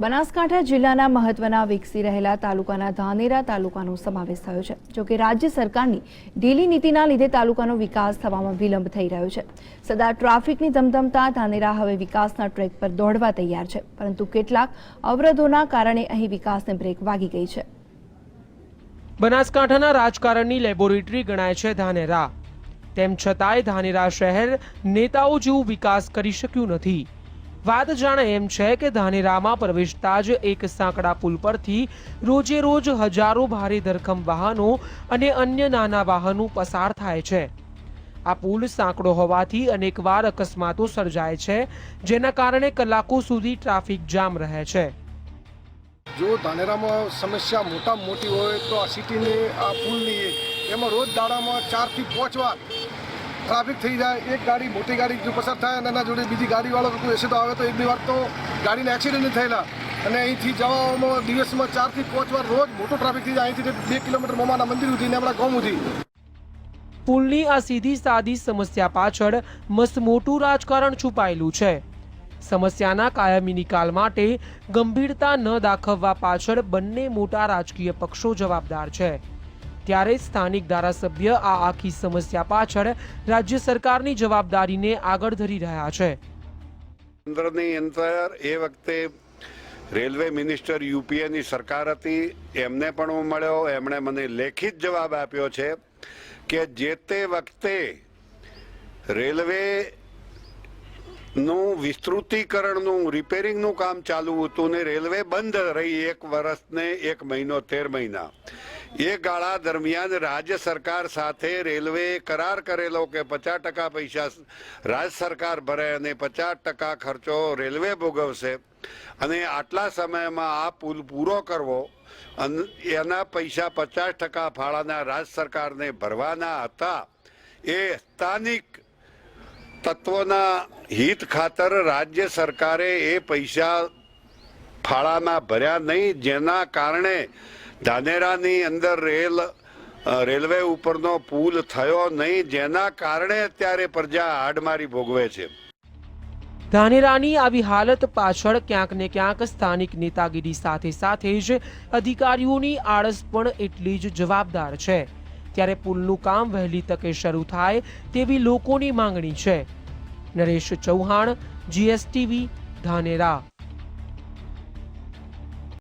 બનાસકાંઠા જિલ્લાના મહત્વના વિકસી રહેલા તાલુકાના ધાનેરા તાલુકાનો સમાવેશ થયો છે જોકે રાજ્ય સરકારની ઢીલી નીતિના લીધે તાલુકાનો વિકાસ થવામાં વિલંબ થઈ રહ્યો છે. સદા ટ્રાફિકની ધમધમતા ધાનેરા હવે વિકાસના ટ્રેક પર દોડવા તૈયાર છે, પરંતુ કેટલાક અવરોધોના કારણે અહીં વિકાસને બ્રેક વાગી ગઈ છે. બનાસકાંઠાના રાજકારણની લેબોરેટરી ગણાય છે ધાનેરા. તેમ છતાંય ધાનેરા શહેર નેતાઓ જેવું વિકાસ કરી શક્યું નથી. વાત જાણે એમ છે કે ધાનેરામાં પ્રવેશતા જ એક સાંકડા પુલ પરથી રોજે રોજ હજારો ભારે ધરખમ વાહનો અને અન્ય નાના વાહનો પસાર થાય છે. આ પુલ સાંકડો હોવાથી અનેકવાર અકસ્માતો સર્જાય છે, જેના કારણે કલાકો સુધી ટ્રાફિક જામ રહે છે. જો ધાનેરામાં સમસ્યા મોટામાં મોટી હોય તો આ સિટીની આ પુલની એમાં રોજ દાડામાં ચારથી પાંચ વાર ટ્રાફિક થઈ જાય, એક ગાડી, મોટી ગાડી પસાર થાય અને એના જોડે બીજી ગાડીવાળો કોઈ તો આવે તો એક બે વાર તો ગાડીને એક્સિડન્ટ થયેલા. અને અહીંથી જવામાં દિવસમાં ચારથી પાંચ વાર રોજ મોટો ટ્રાફિક થઈ જાય, અહીંથી બે કિલોમીટર મોમાના મંદિર સુધી ને આપણા ગામ સુધી. પુલની આ સીધી સાદી સમસ્યા પાછળ મસ્ત મોટું રાજકારણ છુપાયેલું છે. સમસ્યાના કાયમી નિકાલ માટે ગંભીરતા ન દાખવવા પાછળ બંને મોટા રાજકીય પક્ષો જવાબદાર છે. ત્યારે સ્થાનિક ધારાસભ્ય આ આખી સમસ્યા પાછળ રાજ્ય સરકારની જવાબદારીને આગળ ધરી રહ્યા છે. કેન્દ્રની અંદર એ વખતે રેલવે મિનિસ્ટર યુપીએની સરકાર હતી, એમને પણ હું મળ્યો, એમણે મને લેખિત જવાબ આપ્યો છે કે જે તે વખતે રેલવે નું વિસ્તૃતીકરણનું રિપેરિંગનું કામ ચાલુ હતું ને રેલવે બંધ રહી એક વર્ષને એક મહિનો, તેર મહિના. એ ગાળા દરમિયાન રાજ્ય સરકાર સાથે રેલવે કરાર કરેલો કે પચાસ ટકા પૈસા રાજ્ય સરકાર ભરે અને પચાસ ટકા ખર્ચો રેલવે ભોગવશે. અને આટલા સમયમાં આ પુલ પૂરો કરવો એના પૈસા પચાસ ટકા ફાળાના રાજ્ય સરકારને ભરવાના હતા. એ સ્થાનિક તત્વોના હિત ખાતર રાજ્ય સરકારે એ પૈસા ફાળામાં ભર્યા નહીં, જેના કારણે ધાનેરાની અંદર રેલ રેલવે ઉપરનો પુલ થયો નહીં, જેના કારણે અત્યારે પ્રજા હાડમારી ભોગવે છે. ધાનેરાની આવી હાલત પાછળ ક્યાંક ને ક્યાંક સ્થાનિક નેતાગીરી સાથે સાથે જ અધિકારીઓની આળસ પણ એટલી જ જવાબદાર છે. ત્યારે પુલનું કામ વહેલી તકે શરૂ થાય તેવી લોકોની માંગણી છે. નરેશ ચૌહાણ જીએસટીવી ધાનેરા.